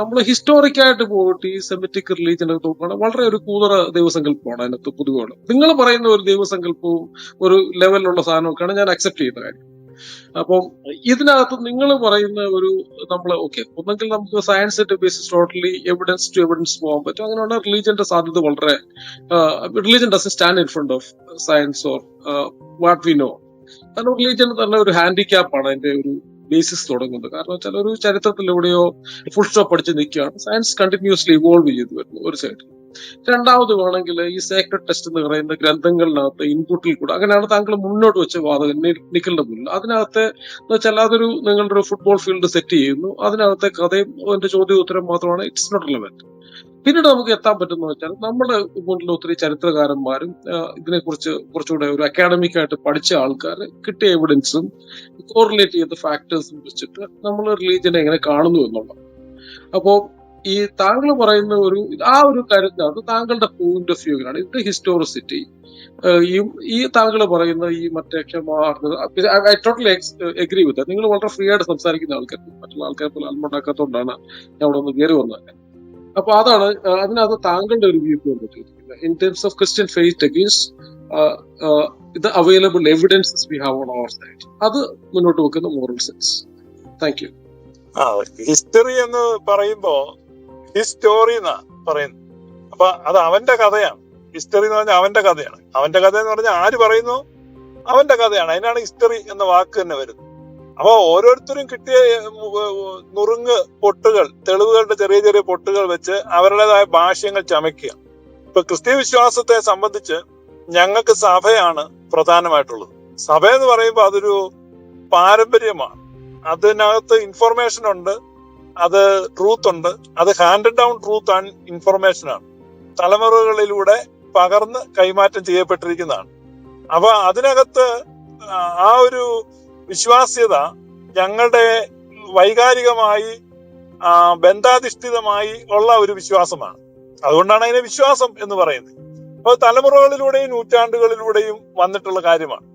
നമ്മൾ ഹിസ്റ്റോറിക്കായിട്ട് പോയിട്ട് ഈ സെമിറ്റിക് റിലീജിയൻ നോക്കുകയാണെങ്കിൽ വളരെ ഒരു കൂതറ ദൈവസങ്കല്പമാണ് അതിനകത്ത് പൊതുവാണ്. നിങ്ങൾ പറയുന്ന ഒരു ദൈവസങ്കല്പവും ഒരു ലെവലിലുള്ള സാധനമൊക്കെയാണ് ഞാൻ അക്സെപ്റ്റ് ചെയ്യുന്ന കാര്യം. അപ്പം ഇതിനകത്ത് നിങ്ങൾ പറയുന്ന ഒരു നമ്മൾ ഓക്കെ ഒന്നെങ്കിൽ നമുക്ക് science basis totally evidence to evidence പോകാൻ പറ്റും. അങ്ങനെയുള്ള റിലീജിയന്റെ സാധ്യത വളരെ religion does stand in front of science or what we know കാരണം റിലീജിയൻ തന്നെ ഒരു ഹാൻഡിക്യാപ്പാണ് അതിന്റെ ഒരു ബേസിസ് തുടങ്ങുന്നത്. കാരണം വെച്ചാൽ ഒരു ചരിത്രത്തിലൂടെയോ ഫുൾ സ്റ്റോപ്പ് അടിച്ച് നിൽക്കുകയാണ്. സയൻസ് കണ്ടിന്യൂസ്ലി ഇവോൾവ് ചെയ്തു വരുന്നു ഒരു സൈഡിൽ രണ്ടാമത് വേണമെങ്കിൽ ഈ സേക്രഡ് ടെസ്റ്റ് എന്ന് പറയുന്ന ഗ്രന്ഥങ്ങളിനകത്ത് ഇൻപുട്ടിൽ കൂടെ അങ്ങനെയാണ് താങ്കൾ മുന്നോട്ട് വെച്ച വാദകൻ നിൽക്കേണ്ട മുന്നിൽ. അതിനകത്ത് എന്ന് വെച്ചാൽ അതൊരു നിങ്ങളുടെ ഒരു ഫുട്ബോൾ ഫീൽഡ് സെറ്റ് ചെയ്യുന്നു. അതിനകത്തെ കഥയും അതിന്റെ ചോദ്യ ഉത്തരം മാത്രമാണ്. ഇറ്റ്സ് നോട്ട് റിലവന്റ് പിന്നീട് നമുക്ക് എത്താൻ പറ്റുന്ന വെച്ചാൽ നമ്മുടെ മുന്നിൽ ഒത്തിരി ചരിത്രകാരന്മാരും ഇതിനെക്കുറിച്ച് കുറച്ചുകൂടെ ഒരു അക്കാഡമിക് ആയിട്ട് പഠിച്ച ആൾക്കാർ കിട്ടിയ എവിഡൻസും കോറിലേറ്റ് ചെയ്ത ഫാക്ടേഴ്സും വെച്ചിട്ട് നമ്മൾ റിലീജിയനെ എങ്ങനെ കാണുന്നു എന്നുള്ളത് അപ്പോ ഈ താങ്കൾ പറയുന്ന ഒരു ആ ഒരു കാര്യത്തിനകത്ത് താങ്കളുടെ പോയിന്റ് ഓഫ് വ്യൂവിലാണ് ഇതിന്റെ ഹിസ്റ്റോറിസിറ്റി ഈ ഈ താങ്കൾ പറയുന്ന ഈ മറ്റേ ഐ ടോട്ടലി എഗ്രി വിത്ത് നിങ്ങൾ വളരെ ഫ്രീ ആയിട്ട് സംസാരിക്കുന്ന ആൾക്കാർ മറ്റുള്ള ആൾക്കാരെ പോലെ അൽമുണ്ടാക്കാത്തതുകൊണ്ടാണ് ഞാൻ അവിടെ ഒന്ന് കയറി വന്നത്. അപ്പൊ അതാണ് അതിനകത്ത് താങ്കളുടെ ഒരു view point in terms of Christian faith against ഇത് available evidences we have on our side അത് മുന്നോട്ട് വെക്കുന്ന മോറൽ സെൻസ് താങ്ക് യു ആ ഹിസ്റ്ററി എന്ന് പറയുമ്പോ ഹിസ്റ്റോറി എന്നാ പറയുന്നത്. അപ്പൊ അത് അവന്റെ കഥയാണ്. ഹിസ്റ്ററി എന്ന് പറഞ്ഞാൽ അവന്റെ കഥയാണ്. അവന്റെ കഥ എന്ന് പറഞ്ഞാൽ ആര് പറയുന്നു? അവന്റെ കഥയാണ്. അതിനാണ് ഹിസ്റ്ററി എന്ന വാക്ക് തന്നെ വരുന്നത്. അപ്പൊ ഓരോരുത്തരും കിട്ടിയ നുറുങ്ങ് പൊട്ടുകൾ തെളിവുകളുടെ ചെറിയ ചെറിയ പൊട്ടുകൾ വെച്ച് അവരുടേതായ ഭാഷ്യങ്ങൾ ചമയ്ക്കുക. ഇപ്പൊ ക്രിസ്തീയ വിശ്വാസത്തെ സംബന്ധിച്ച് ഞങ്ങൾക്ക് സഭയാണ് പ്രധാനമായിട്ടുള്ളത്. സഭ എന്ന് പറയുമ്പോൾ അതൊരു പാരമ്പര്യമാണ്. അതിനകത്ത് ഇൻഫർമേഷൻ ഉണ്ട് അത് ട്രൂത്ത് ഉണ്ട് അത് hand down truth and information ആണ്. തലമുറകളിലൂടെ പകർന്ന് കൈമാറ്റം ചെയ്യപ്പെട്ടിരിക്കുന്നതാണ്. അപ്പൊ അതിനകത്ത് ആ ഒരു വിശ്വാസ്യത ഞങ്ങളുടെ വൈകാരികമായി ബന്ധാധിഷ്ഠിതമായി ഉള്ള ഒരു വിശ്വാസമാണ്. അതുകൊണ്ടാണ് അതിനെ വിശ്വാസം എന്ന് പറയുന്നത്. അപ്പൊ തലമുറകളിലൂടെയും നൂറ്റാണ്ടുകളിലൂടെയും വന്നിട്ടുള്ള കാര്യമാണ്.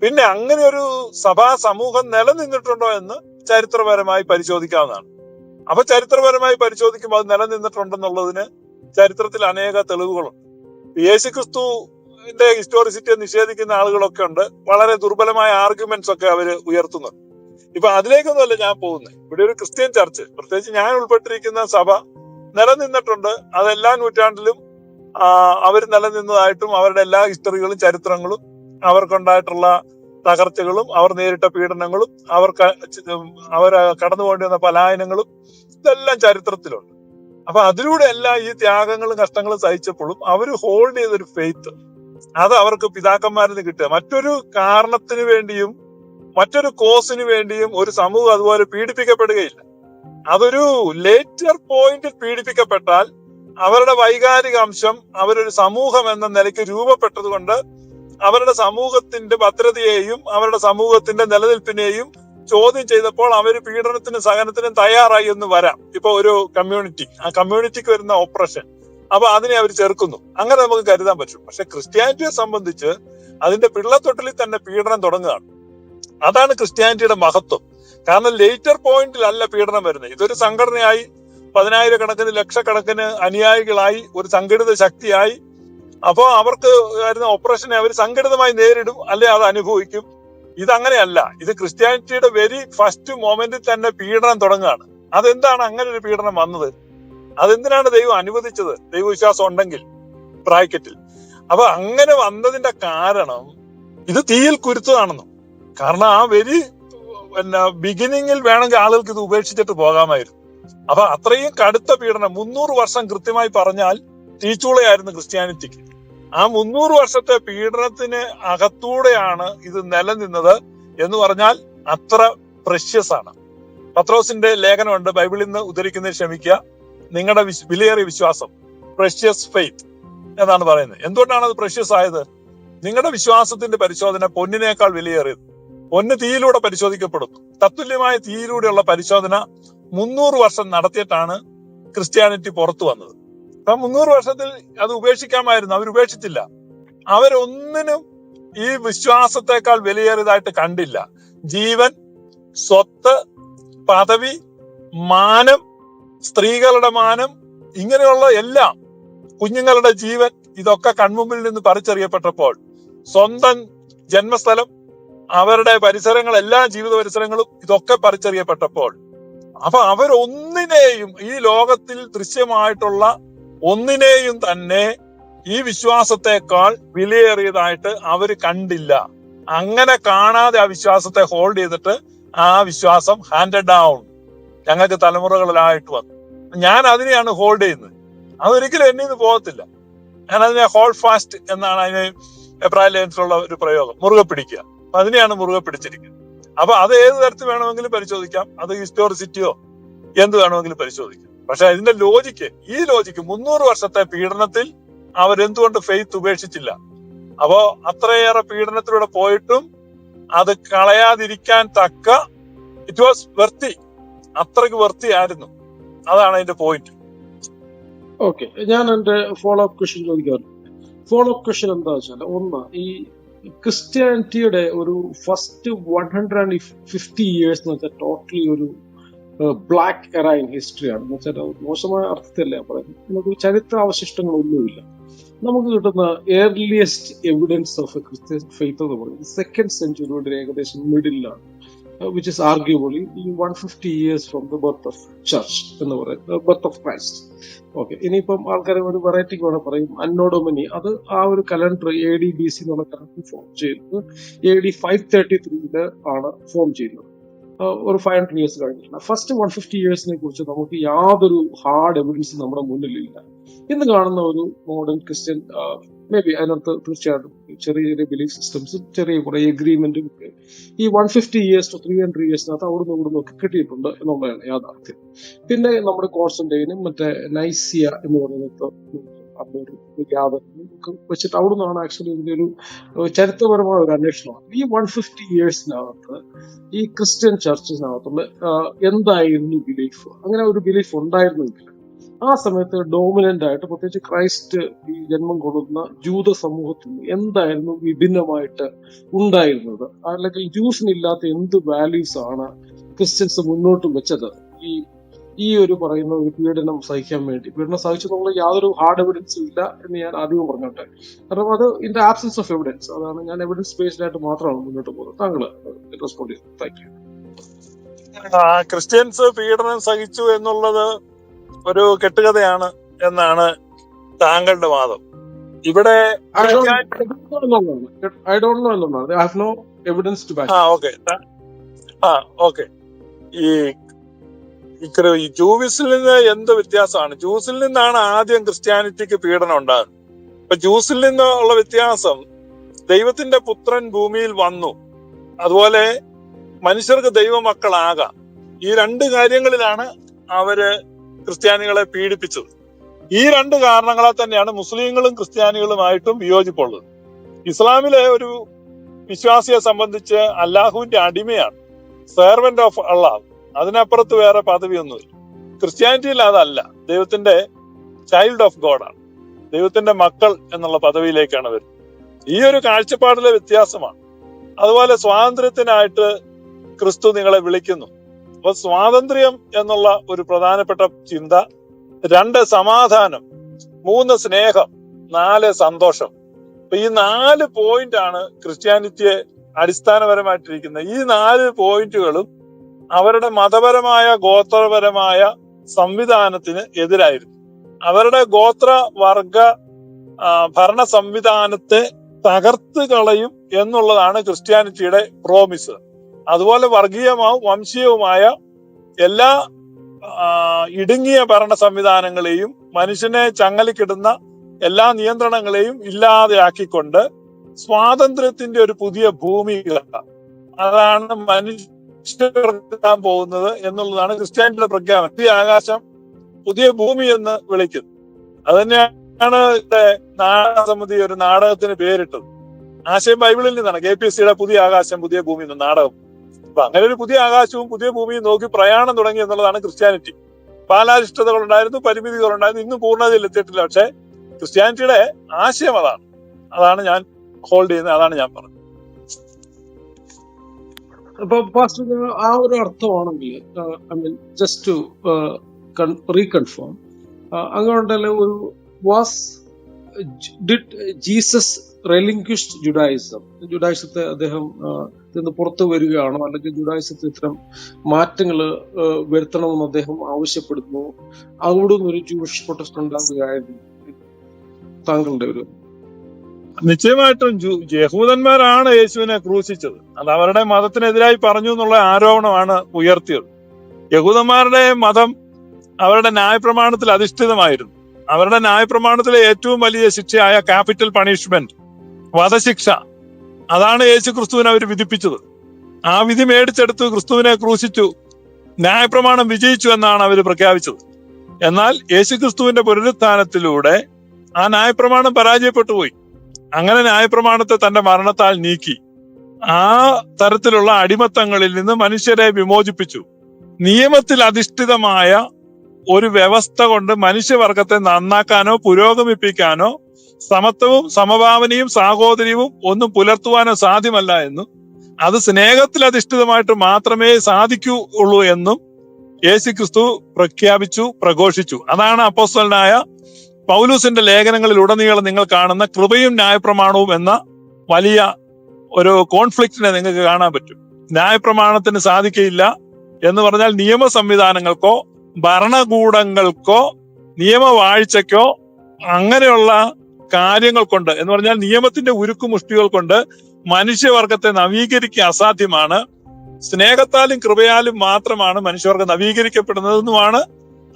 പിന്നെ അങ്ങനെ ഒരു സഭാ സമൂഹം നിലനിന്നിട്ടുണ്ടോ എന്ന് ചരിത്രപരമായി പരിശോധിക്കാവുന്നതാണ്. അപ്പൊ ചരിത്രപരമായി പരിശോധിക്കുമ്പോൾ അത് നിലനിന്നിട്ടുണ്ടെന്നുള്ളതിന് ചരിത്രത്തിൽ അനേക തെളിവുകളുണ്ട്. യേശു ക്രിസ്തുവിന്റെ ഹിസ്റ്റോറിസിറ്റിയെ നിഷേധിക്കുന്ന ആളുകളൊക്കെ ഉണ്ട്. വളരെ ദുർബലമായ ആർഗ്യുമെന്റ്സ് ഒക്കെ അവർ ഉയർത്തുന്നുണ്ട്. ഇപ്പൊ അതിലേക്കൊന്നുമല്ല ഞാൻ പോകുന്നത് ഇവിടെ ഒരു ക്രിസ്ത്യൻ ചർച്ച് പ്രത്യേകിച്ച് ഞാൻ ഉൾപ്പെട്ടിരിക്കുന്ന സഭ നിലനിന്നിട്ടുണ്ട്. അതെല്ലാ നൂറ്റാണ്ടിലും അവർ നിലനിന്നതായിട്ടും അവരുടെ എല്ലാ ഹിസ്റ്ററികളും ചരിത്രങ്ങളും അവർക്കുണ്ടായിട്ടുള്ള തകർച്ചകളും അവർ നേരിട്ട പീഡനങ്ങളും അവർ അവർ വന്ന പലായനങ്ങളും ഇതെല്ലാം ചരിത്രത്തിലുണ്ട്. അപ്പൊ അതിലൂടെ എല്ലാം ഈ ത്യാഗങ്ങളും കഷ്ടങ്ങളും സഹിച്ചപ്പോഴും അവർ ഹോൾഡ് ചെയ്തൊരു ഫെയ്ത്ത്. അത് അവർക്ക് പിതാക്കന്മാരിൽ നിന്ന് കിട്ടുക. മറ്റൊരു കാരണത്തിന് വേണ്ടിയും മറ്റൊരു കോസിന് വേണ്ടിയും ഒരു സമൂഹം അതുപോലെ പീഡിപ്പിക്കപ്പെടുകയില്ല. അതൊരു ലേറ്റർ പോയിന്റിൽ പീഡിപ്പിക്കപ്പെട്ടാൽ അവരുടെ വൈകാരിക അംശം അവരൊരു സമൂഹം എന്ന നിലയ്ക്ക് രൂപപ്പെട്ടത് കൊണ്ട് അവരുടെ സമൂഹത്തിന്റെ ഭദ്രതയെയും അവരുടെ സമൂഹത്തിന്റെ നിലനിൽപ്പിനെയും ചോദ്യം ചെയ്തപ്പോൾ അവർ പീഡനത്തിനും സഹനത്തിനും തയ്യാറായി എന്ന് വരാം. ഇപ്പൊ ഒരു കമ്മ്യൂണിറ്റി ആ കമ്മ്യൂണിറ്റിക്ക് വരുന്ന ഓപ്പറേഷൻ അപ്പൊ അതിനെ അവർ ചെറുക്കുന്നു. അങ്ങനെ നമുക്ക് കരുതാൻ പറ്റും. പക്ഷെ ക്രിസ്ത്യാനിറ്റിയെ സംബന്ധിച്ച് അതിന്റെ പിള്ളത്തൊട്ടിലിൽ തന്നെ പീഡനം തുടങ്ങുകയാണ്. അതാണ് ക്രിസ്ത്യാനിറ്റിയുടെ മഹത്വം. കാരണം ലേറ്റർ പോയിന്റിലല്ല പീഡനം വരുന്നത്. ഇതൊരു സംഘടനയായി പതിനായിരക്കണക്കിന് ലക്ഷക്കണക്കിന് അനുയായികളായി ഒരു സംഘടിത ശക്തിയായി. അപ്പോ അവർക്ക് വരുന്ന ഓപ്പറേഷനെ അവർ സംഘടിതമായി നേരിടും അല്ലെ അത് അനുഭവിക്കും? ഇതങ്ങനെയല്ല. ഇത് ക്രിസ്ത്യാനിറ്റിയുടെ വെരി ഫസ്റ്റ് മൊമെന്റിൽ തന്നെ പീഡനം തുടങ്ങുകയാണ്. അതെന്താണ് അങ്ങനെ ഒരു പീഡനം വന്നത്? അതെന്തിനാണ് ദൈവം അനുവദിച്ചത്? ദൈവവിശ്വാസം ഉണ്ടെങ്കിൽ ബ്രാക്കറ്റിൽ അപ്പൊ അങ്ങനെ വന്നതിന്റെ കാരണം ഇത് തീയിൽ കുരുത്തതാണെന്നും കാരണം ആ വെരി പിന്നെ ബിഗിനിങ്ങിൽ വേണമെങ്കിൽ ആളുകൾക്ക് ഇത് ഉപേക്ഷിച്ചിട്ട് പോകാമായിരുന്നു. അപ്പൊ അത്രയും കടുത്ത പീഡനം മുന്നൂറ് വർഷം കൃത്യമായി പറഞ്ഞാൽ തീച്ചൂളയായിരുന്നു ക്രിസ്ത്യാനിറ്റിക്ക്. ആ മുന്നൂറ് വർഷത്തെ പീഡനത്തിന് അകത്തൂടെയാണ് ഇത് നിലനിന്നത് എന്ന് പറഞ്ഞാൽ അത്ര പ്രഷ്യസ് ആണ്. പത്രോസിന്റെ ലേഖനമുണ്ട് ബൈബിളിൽ നിന്ന് ഉദ്ധരിക്കുന്നത് ക്ഷമിക്കുക. നിങ്ങളുടെ വിലയേറിയ വിശ്വാസം പ്രഷ്യസ് ഫെയ്ത്ത് എന്നാണ് പറയുന്നത്. എന്തുകൊണ്ടാണ് അത് പ്രഷ്യസ് ആയത്? നിങ്ങളുടെ വിശ്വാസത്തിന്റെ പരിശോധന പൊന്നിനേക്കാൾ വിലയേറിയത്. പൊന്ന് തീയിലൂടെ പരിശോധിക്കപ്പെടുന്നു. തത്തുല്യമായ തീയിലൂടെയുള്ള പരിശോധന മുന്നൂറ് വർഷം നടത്തിയിട്ടാണ് ക്രിസ്ത്യാനിറ്റി പുറത്തു വന്നത്. അപ്പൊ മുന്നൂറ് വർഷത്തിൽ അത് ഉപേക്ഷിക്കാമായിരുന്നു. അവർ ഉപേക്ഷിച്ചില്ല. അവരൊന്നിനും ഈ വിശ്വാസത്തെക്കാൾ വിലയേറിയതായിട്ട് കണ്ടില്ല. ജീവൻ സ്വത്ത് പദവി മാനം സ്ത്രീകളുടെ മാനം ഇങ്ങനെയുള്ള എല്ലാം കുഞ്ഞുങ്ങളുടെ ജീവൻ ഇതൊക്കെ കൺമുമ്പിൽ നിന്ന് പറിച്ചറിയപ്പെട്ടപ്പോൾ സ്വന്തം ജന്മസ്ഥലം അവരുടെ പരിസരങ്ങൾ എല്ലാ ജീവിത പരിസരങ്ങളും ഇതൊക്കെ പറിച്ചറിയപ്പെട്ടപ്പോൾ അപ്പൊ അവരൊന്നിനെയും ഈ ലോകത്തിൽ ദൃശ്യമായിട്ടുള്ള ഒന്നിനെയും തന്നെ ഈ വിശ്വാസത്തെക്കാൾ വിലയേറിയതായിട്ട് അവർ കണ്ടില്ല. അങ്ങനെ കാണാതെ ആ വിശ്വാസത്തെ ഹോൾഡ് ചെയ്തിട്ട് ആ വിശ്വാസം ഹാൻഡഡ് ഡൗൺ ഞങ്ങൾക്ക് തലമുറകളിലായിട്ട് വന്നു. ഞാൻ അതിനെയാണ് ഹോൾഡ് ചെയ്യുന്നത്. അതൊരിക്കലും എന്നെ നിന്ന് പോകത്തില്ല. ഞാൻ അതിനെ ഹോൾഡ് ഫാസ്റ്റ് എന്നാണ് അതിന് എബ്രാഹിം ലേൻസിലുള്ള ഒരു പ്രയോഗം. മുറുകെ പിടിക്കുക. അതിനെയാണ് മുറുകെ പിടിച്ചിരിക്കുന്നത്. അപ്പൊ അത് ഏത് തരത്തിൽ വേണമെങ്കിലും പരിശോധിക്കാം. അത് ഹിസ്റ്റോറിസിറ്റിയോ എന്ത് വേണമെങ്കിലും പരിശോധിക്കാം. പക്ഷെ ഇതിന്റെ ലോജിക്ക് ഈ ലോജിക്ക് മുന്നൂറ് വർഷത്തെ പീഡനത്തിൽ അവരെന്തുകൊണ്ട് ഫെയ്ത്ത് ഉപേക്ഷിച്ചില്ല? അപ്പോ അത്രയേറെ പീഡനത്തിലൂടെ പോയിട്ടും അത് കളയാതിരിക്കാൻ തക്ക ഇറ്റ് വാസ് വെർത്തി അത്രയ്ക്ക് വെർത്തി ആയിരുന്നു. അതാണ് അതിന്റെ പോയിന്റ് ഓക്കെ ഞാൻ എന്റെ ഫോളോ അപ്പ് ക്വസ്റ്റ്യൻ ചോദിക്കാറുണ്ട്. ഫോളോ അപ്പ് ക്വസ്റ്റ്യൻ എന്താ വെച്ചാൽ ഒന്ന് ഈ ക്രിസ്ത്യാനിറ്റിയുടെ ഒരു first one hundred and fifty years എന്ന് വെച്ചാൽ ടോട്ടലി ഒരു ബ്ലാക്ക് എറ ഇൻ ഹിസ്റ്ററിയാണ് എന്ന് വെച്ചാൽ മോശമായ അർത്ഥത്തിലല്ല പറയുന്നത്. നമുക്ക് ചരിത്ര അവശിഷ്ടങ്ങളൊന്നുമില്ല. നമുക്ക് കിട്ടുന്ന earliest evidence of Christian faith എന്ന് പറയുന്നത് സെക്കൻഡ് സെഞ്ചുറിയുടെ ഏകദേശം മിഡിലാണ് വിച്ച് ഇസ് ആർഗ്യൂബിളി ഈ one fifty years from the birth of church എന്ന് പറയുന്നത് ബർത്ത് ഓഫ് ക്രൈസ്റ്റ് ഓക്കെ ഇനിയിപ്പം ആൾക്കാർ ഒരു വെറൈറ്റിക്ക് വേണം പറയും അന്നോഡോമിനി അത് ആ ഒരു calendar A D B C എന്നുള്ള കലണ്ടർ ഫോം ചെയ്യുന്നത് എ ഡി ഫൈവ് തേർട്ടി ത്രീയിൽ ആണ് ഫോം ചെയ്യുന്നത്. ഒരു ഫൈവ് ഹൺഡ്രഡ് ഇയേഴ്സ് കഴിഞ്ഞിട്ടുണ്ട്. ഫസ്റ്റ് വൺ ഫിഫ്റ്റി ഇയേഴ്സിനെ കുറിച്ച് നമുക്ക് യാതൊരു ഹാർഡ് എവിഡൻസ് നമ്മുടെ മുന്നിലില്ല. ഇന്ന് കാണുന്ന ഒരു മോഡേൺ ക്രിസ്ത്യൻ മേ ബി അതിനകത്ത് തീർച്ചയായിട്ടും ചെറിയ ചെറിയ ബിലീഫ് സിസ്റ്റംസും ചെറിയ കുറെ എഗ്രിമെന്റും ഒക്കെ. ഈ one fifty years to three hundred ഇയേഴ്സിനകത്ത് അവിടുന്ന് ഇവിടുന്ന് ഒക്കെ കിട്ടിയിട്ടുണ്ട് എന്നുള്ളതാണ് യാഥാർത്ഥ്യം. പിന്നെ നമ്മുടെ കോൺസ്റ്റന്റൈനും മറ്റേ നൈസിയ എന്ന് പറയുന്നത് യാതൊരു ഒക്കെ വെച്ചിട്ട് നിന്നാണ് ആക്ച്വലി ഇതിന്റെ ഒരു ചരിത്രപരമായ ഒരു അന്വേഷണമാണ് ഈ വൺ ഫിഫ്റ്റി ഇയേഴ്സിനകത്ത് ഈ ക്രിസ്ത്യൻ ചർച്ചിനകത്തുള്ള എന്തായിരുന്നു ബിലീഫ് അങ്ങനെ ഒരു ബിലീഫ് ഉണ്ടായിരുന്നെങ്കിൽ ആ സമയത്ത് ഡോമിനന്റ് ആയിട്ട് പ്രത്യേകിച്ച് ക്രൈസ്റ്റ് ഈ ജന്മം കൊള്ളുന്ന ജൂത സമൂഹത്തിൽ എന്തായിരുന്നു വിഭിന്നമായിട്ട് ഉണ്ടായിരുന്നത്? അല്ലെങ്കിൽ ജ്യൂസിനില്ലാത്ത എന്ത് വാല്യൂസ് ആണ് ക്രിസ്ത്യൻസ് മുന്നോട്ട് വെച്ചത്? ഈ ഈ ഒരു പറയുന്ന ഒരു പീഡനം സഹിക്കാൻ വേണ്ടി. പീഡനം സഹിച്ചെന്നുള്ള യാതൊരു ഹാർഡ് എവിഡൻസും ഇല്ല എന്ന് ഞാൻ ആദ്യം പറഞ്ഞോട്ടെ. കാരണം അത് in the absence of evidence അതാണ് ഞാൻ എവിഡൻസ് ബേസ്ഡ് ആയിട്ട് മാത്രമാണ് മുന്നോട്ട് പോകുന്നത്. താങ്കൾ റെസ്പോണ്ട് ചെയ്തു താങ്ക് യു ക്രിസ്ത്യൻസ് പീഡനം സഹിച്ചു എന്നുള്ളത് ഒരു കെട്ടുകഥയാണ് എന്നാണ് താങ്കളുടെ വാദം. ഇവിടെ I don't know I have no evidence to back ah okay ah okay ഈ ഈ ജൂവിസിൽ നിന്ന് എന്ത് വ്യത്യാസമാണ്? ജൂസിൽ നിന്നാണ് ആദ്യം ക്രിസ്ത്യാനിറ്റിക്ക് പീഡനം ഉണ്ടാകുന്നത് അപ്പൊ ജൂസിൽ നിന്നുള്ള വ്യത്യാസം ദൈവത്തിന്റെ പുത്രൻ ഭൂമിയിൽ വന്നു. അതുപോലെ മനുഷ്യർക്ക് ദൈവമക്കളാകാം. ഈ രണ്ട് കാര്യങ്ങളിലാണ് അവർ ക്രിസ്ത്യാനികളെ പീഡിപ്പിച്ചത്. ഈ രണ്ട് കാരണങ്ങളാൽ തന്നെയാണ് മുസ്ലിങ്ങളും ക്രിസ്ത്യാനികളുമായിട്ടും വിയോജിപ്പുള്ളത്. ഇസ്ലാമിലെ ഒരു വിശ്വാസിയെ സംബന്ധിച്ച് അല്ലാഹുവിന്റെ അടിമയാണ് സെർവന്റ് ഓഫ് അള്ളാഹ് അതിനപ്പുറത്ത് വേറെ പദവിയൊന്നുമില്ല. ക്രിസ്ത്യാനിറ്റിയിൽ അതല്ല. ദൈവത്തിന്റെ ചൈൽഡ് ഓഫ് ഗോഡാണ് ദൈവത്തിന്റെ മക്കൾ എന്നുള്ള പദവിയിലേക്കാണ് വരുന്നത്. ഈ ഒരു കാഴ്ചപ്പാടിലെ വ്യത്യാസമാണ്. അതുപോലെ സ്വാതന്ത്ര്യത്തിനായിട്ട് ക്രിസ്തു നിങ്ങളെ വിളിക്കുന്നു. അപ്പൊ സ്വാതന്ത്ര്യം എന്നുള്ള ഒരു പ്രധാനപ്പെട്ട ചിന്ത രണ്ട് സമാധാനം മൂന്ന് സ്നേഹം നാല് സന്തോഷം. അപ്പൊ ഈ നാല് പോയിന്റ് ആണ് ക്രിസ്ത്യാനിറ്റിയെ അടിസ്ഥാനപരമായിട്ടിരിക്കുന്നത്. ഈ നാല് പോയിന്റുകളും അവരുടെ മതപരമായ ഗോത്രപരമായ സംവിധാനത്തിന് എതിരായിരുന്നു. അവരുടെ ഗോത്ര വർഗ ഭരണ സംവിധാനത്തെ തകർത്ത് കളയും എന്നുള്ളതാണ് ക്രിസ്ത്യാനിറ്റിയുടെ പ്രോമിസ് അതുപോലെ വർഗീയമാവും വംശീയവുമായ എല്ലാ ഇടുങ്ങിയ ഭരണ സംവിധാനങ്ങളെയും മനുഷ്യനെ ചങ്ങലിക്കിടുന്ന എല്ലാ നിയന്ത്രണങ്ങളെയും ഇല്ലാതെയാക്കിക്കൊണ്ട് സ്വാതന്ത്ര്യത്തിന്റെ ഒരു പുതിയ ഭൂമിക. അതാണ് മനുഷ്യർക്കാൻ പോകുന്നത് എന്നുള്ളതാണ് ക്രിസ്ത്യാനിയുടെ പ്രഖ്യാപനം. പുതിയ ആകാശം പുതിയ ഭൂമി എന്ന് വിളിക്കുന്നത് അത് തന്നെയാണ് ഇവിടെ നാടക സമിതി ഒരു നാടകത്തിന് പേരിട്ടത്. ആശയം ബൈബിളിൽ നിന്നാണ്. കെ പി എസ് സിയുടെ പുതിയ ആകാശം പുതിയ ഭൂമി എന്ന നാടകം. അപ്പൊ അങ്ങനെ ഒരു പുതിയ ആകാശവും പുതിയ ഭൂമിയും നോക്കി പ്രയാണം തുടങ്ങി എന്നുള്ളതാണ് ക്രിസ്ത്യാനിറ്റി. പാലാരിഷ്ടതകൾ ഉണ്ടായിരുന്നു പരിമിതികൾ ഉണ്ടായിരുന്നു ഇന്നും പൂർണതയിൽ എത്തിയിട്ടില്ല. പക്ഷെ ക്രിസ്ത്യാനിറ്റിയുടെ ആശയം അതാണ്. അതാണ് ഞാൻ ഹോൾഡ് ചെയ്യുന്നത് അതാണ് ഞാൻ പറഞ്ഞത്. അപ്പൊ ആ ഒരു അർത്ഥമാണെങ്കിൽ I mean just to reconfirm അങ്ങോട്ടല്ലേ ഒരു was did Jesus relinquished Judaism ജുഡായിസത്തെ അദ്ദേഹം നിന്ന് പുറത്തു വരികയാണോ? അല്ലെങ്കിൽ ജുഡായിസത്തിൽ ഇത്തരം മാറ്റങ്ങൾ വരുത്തണമെന്ന് അദ്ദേഹം ആവശ്യപ്പെടുന്നു? അവിടുന്ന് ഒരു ജൂഷ് പ്രൊട്ടസ്റ്റ് ഉണ്ടാകുകയായിരുന്നു താങ്കളുടെ ഒരു നിശ്ചയമായിട്ടും യഹൂദന്മാരാണ് യേശുവിനെ ക്രൂശിച്ചത്. അത് അവരുടെ മതത്തിനെതിരായി പറഞ്ഞു എന്നുള്ള ആരോപണമാണ് ഉയർത്തിയത്. യഹൂദന്മാരുടെ മതം അവരുടെ ന്യായപ്രമാണത്തിൽ അധിഷ്ഠിതമായിരുന്നു. അവരുടെ ന്യായപ്രമാണത്തിലെ ഏറ്റവും വലിയ ശിക്ഷയായ ക്യാപിറ്റൽ പണിഷ്മെന്റ് വധശിക്ഷ അതാണ് യേശു ക്രിസ്തുവിനെ അവർ വിധിപ്പിച്ചത്. ആ വിധി മേടിച്ചെടുത്ത് ക്രിസ്തുവിനെ ക്രൂശിച്ചു ന്യായപ്രമാണം വിജയിച്ചു എന്നാണ് അവർ പ്രഖ്യാപിച്ചത്. എന്നാൽ യേശു ക്രിസ്തുവിന്റെ പുനരുത്ഥാനത്തിലൂടെ ആ ന്യായപ്രമാണം പരാജയപ്പെട്ടു പോയി. അങ്ങനെ ന്യായപ്രമാണത്തെ തന്റെ മരണത്താൽ നീക്കി. ആ തരത്തിലുള്ള അടിമത്തങ്ങളിൽ നിന്ന് മനുഷ്യരെ വിമോചിപ്പിച്ചു. നിയമത്തിൽ അധിഷ്ഠിതമായ ഒരു വ്യവസ്ഥ കൊണ്ട് മനുഷ്യവർഗത്തെ നന്നാക്കാനോ പുരോഗമിപ്പിക്കാനോ സമത്വവും സമഭാവനയും സാഹോദര്യവും ഒന്നും പുലർത്തുവാനോ സാധ്യമല്ല എന്നും അത് സ്നേഹത്തിൽ അധിഷ്ഠിതമായിട്ട് മാത്രമേ സാധിക്കൂ ഉള്ളൂ എന്നും യേശു ക്രിസ്തു പ്രഖ്യാപിച്ചു പ്രഘോഷിച്ചു. അതാണ് അപ്പോസ്തലനായ പൗലൂസിന്റെ ലേഖനങ്ങളിൽ ഉടനീളം നിങ്ങൾ കാണുന്ന കൃപയും ന്യായപ്രമാണവും എന്ന വലിയ ഒരു കോൺഫ്ലിക്റ്റിനെ നിങ്ങൾക്ക് കാണാൻ പറ്റും. ന്യായപ്രമാണത്തിന് സാധിക്കയില്ല എന്ന് പറഞ്ഞാൽ നിയമ സംവിധാനങ്ങൾക്കോ ഭരണകൂടങ്ങൾക്കോ നിയമവാഴ്ചയ്ക്കോ അങ്ങനെയുള്ള കാര്യങ്ങൾ കൊണ്ട് എന്ന് പറഞ്ഞാൽ നിയമത്തിന്റെ ഉരുക്കുമുഷ്ടികൾ കൊണ്ട് മനുഷ്യവർഗത്തെ നവീകരിക്കുക അസാധ്യമാണ്. സ്നേഹത്താലും കൃപയാലും മാത്രമാണ് മനുഷ്യവർഗം നവീകരിക്കപ്പെടുന്നതെന്നുമാണ്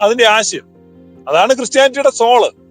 അതിന്റെ ആശയം. അതാണ് ക്രിസ്ത്യാനിറ്റിയുടെ സോൾ.